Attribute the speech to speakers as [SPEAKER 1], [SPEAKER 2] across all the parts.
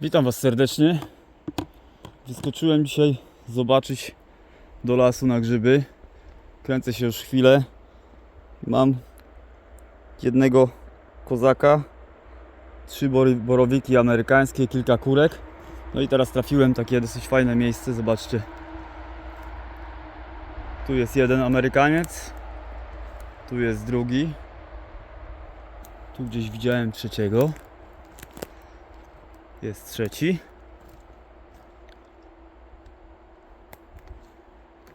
[SPEAKER 1] Witam Was serdecznie. Wyskoczyłem dzisiaj zobaczyć do lasu na grzyby. Kręcę się już chwilę. Mam jednego kozaka, trzy borowiki amerykańskie, kilka kurek. No i teraz trafiłem takie dosyć fajne miejsce. Zobaczcie. Tu jest jeden Amerykaniec. Tu jest drugi. Tu gdzieś widziałem trzeciego. Jest trzeci.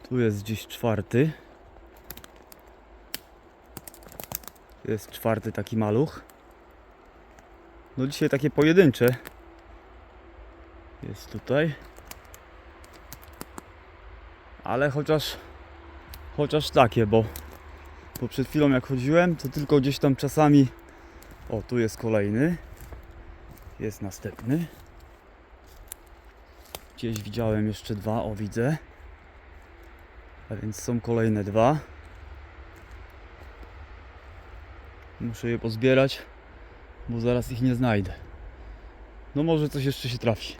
[SPEAKER 1] Tu jest gdzieś czwarty. Jest czwarty taki maluch. No dzisiaj takie pojedyncze. Jest tutaj. Ale chociaż chociaż takie, bo, bo przed chwilą jak chodziłem, to tylko gdzieś tam czasami o, tu jest kolejny. Jest następny. Gdzieś widziałem jeszcze dwa, o widzę. A więc są kolejne dwa. Muszę je pozbierać, bo zaraz ich nie znajdę. No może coś jeszcze się trafi.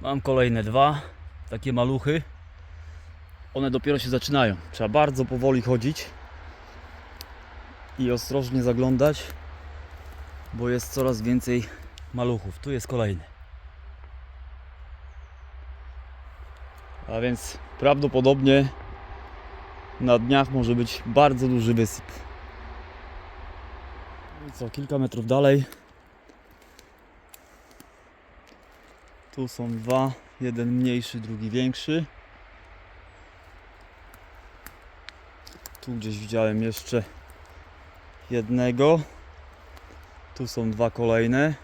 [SPEAKER 1] Mam kolejne dwa, takie maluchy. One dopiero się zaczynają. Trzeba bardzo powoli chodzić i ostrożnie zaglądać bo jest coraz więcej maluchów. Tu jest kolejny. A więc prawdopodobnie na dniach może być bardzo duży wysyp. I co, kilka metrów dalej. Tu są dwa, jeden mniejszy, drugi większy. Tu gdzieś widziałem jeszcze jednego. Tu są dwa kolejne.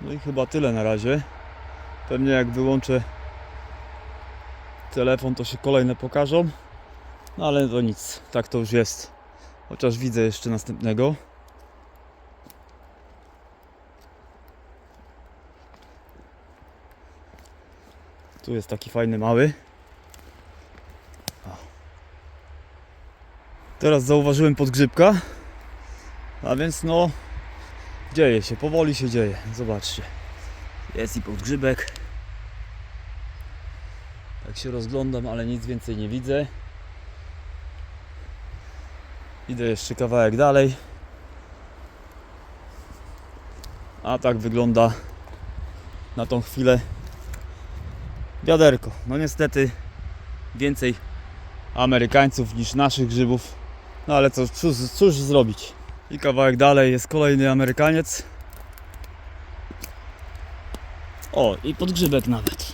[SPEAKER 1] No i chyba tyle na razie. Pewnie jak wyłączę telefon, to się kolejne pokażą. No ale to nic, tak to już jest. Chociaż widzę jeszcze następnego. Tu jest taki fajny mały. Teraz zauważyłem podgrzybka. A więc no dzieje się, powoli się dzieje. Zobaczcie. Jest i podgrzybek. Tak się rozglądam, ale nic więcej nie widzę. Idę jeszcze kawałek dalej. A tak wygląda na tą chwilę wiaderko. No niestety więcej Amerykańców niż naszych grzybów. No ale co, cóż, cóż zrobić? I kawałek dalej jest kolejny Amerykaniec. O, i podgrzybek nawet.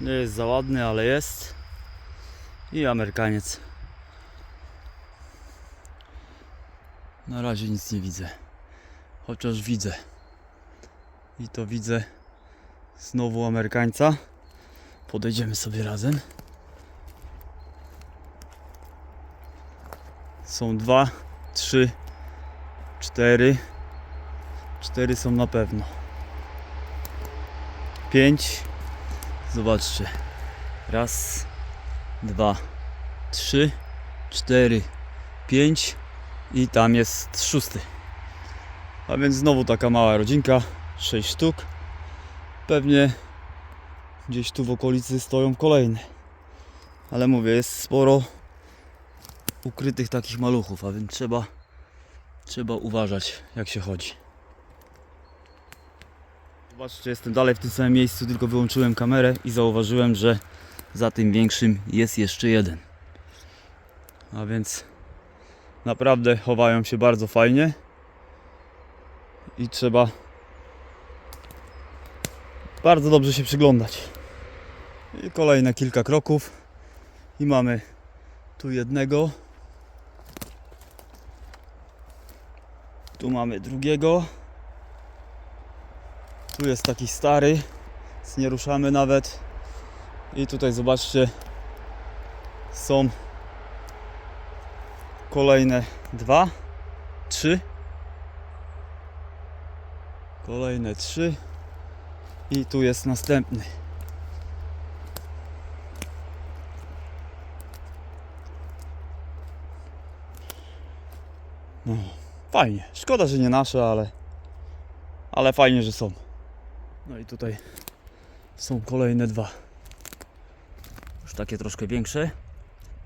[SPEAKER 1] Nie jest za ładny, ale jest. I Amerykaniec. Na razie nic nie widzę. Chociaż widzę. I to widzę znowu Amerykańca. Podejdziemy sobie razem. Są dwa, trzy, cztery. Cztery są na pewno. Pięć. Zobaczcie. Raz, dwa, trzy, cztery, pięć. I tam jest szósty. A więc znowu taka mała rodzinka. Sześć sztuk. Pewnie gdzieś tu w okolicy stoją kolejne. Ale mówię, jest sporo ukrytych takich maluchów, a więc trzeba, trzeba uważać jak się chodzi. Zobaczcie, jestem dalej w tym samym miejscu, tylko wyłączyłem kamerę i zauważyłem, że za tym większym jest jeszcze jeden. A więc naprawdę chowają się bardzo fajnie i trzeba bardzo dobrze się przyglądać. I kolejne kilka kroków i mamy tu jednego. Tu mamy drugiego. Tu jest taki stary. Nie ruszamy nawet. I tutaj zobaczcie, są kolejne dwa, trzy. Kolejne trzy. I tu jest następny. No fajnie. Szkoda, że nie nasze, ale, ale fajnie, że są. No i tutaj są kolejne dwa. Już takie troszkę większe,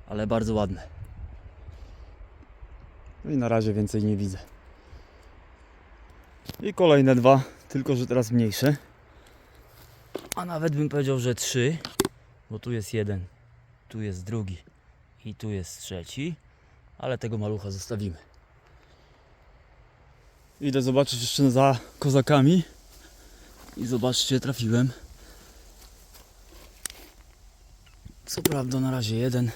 [SPEAKER 1] ale bardzo ładne. No i na razie więcej nie widzę. I kolejne dwa, tylko że teraz mniejsze. A nawet bym powiedział, że trzy, bo tu jest jeden, tu jest drugi i tu jest trzeci, ale tego malucha zostawimy. Idę zobaczyć jeszcze za kozakami i zobaczcie, trafiłem. Co prawda na razie jeden,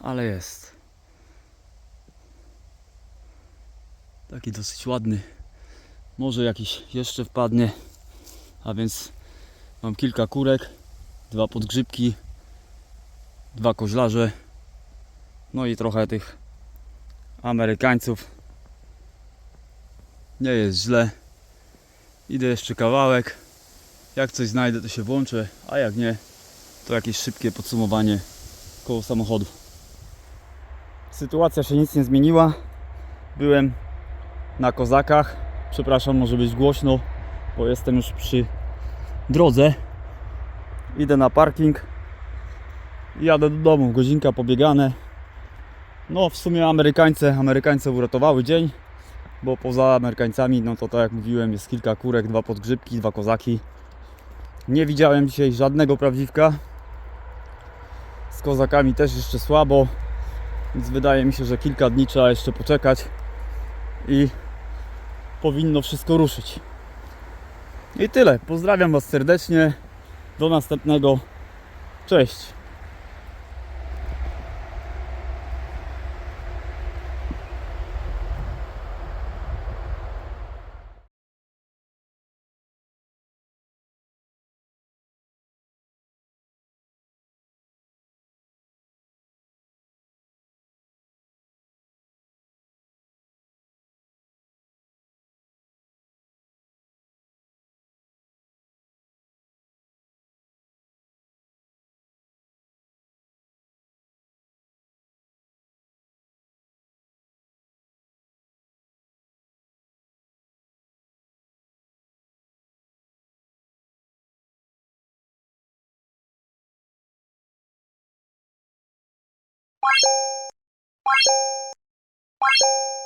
[SPEAKER 1] ale jest. Taki dosyć ładny. Może jakiś jeszcze wpadnie. A więc mam kilka kurek, dwa podgrzybki, dwa koźlarze, no i trochę tych Amerykańców. Nie jest źle. Idę jeszcze kawałek. Jak coś znajdę, to się włączę, a jak nie, to jakieś szybkie podsumowanie koło samochodu. Sytuacja się nic nie zmieniła. Byłem na kozakach. Przepraszam, może być głośno, bo jestem już przy drodze. Idę na parking. Jadę do domu. Godzinka pobiegane. No, w sumie Amerykańce, Amerykańce uratowały dzień, bo poza Amerykańcami, no to tak jak mówiłem, jest kilka kurek, dwa podgrzybki, dwa kozaki. Nie widziałem dzisiaj żadnego prawdziwka. Z kozakami też jeszcze słabo, więc wydaje mi się, że kilka dni trzeba jeszcze poczekać i powinno wszystko ruszyć. I tyle. Pozdrawiam Was serdecznie. Do następnego. Cześć. Bye.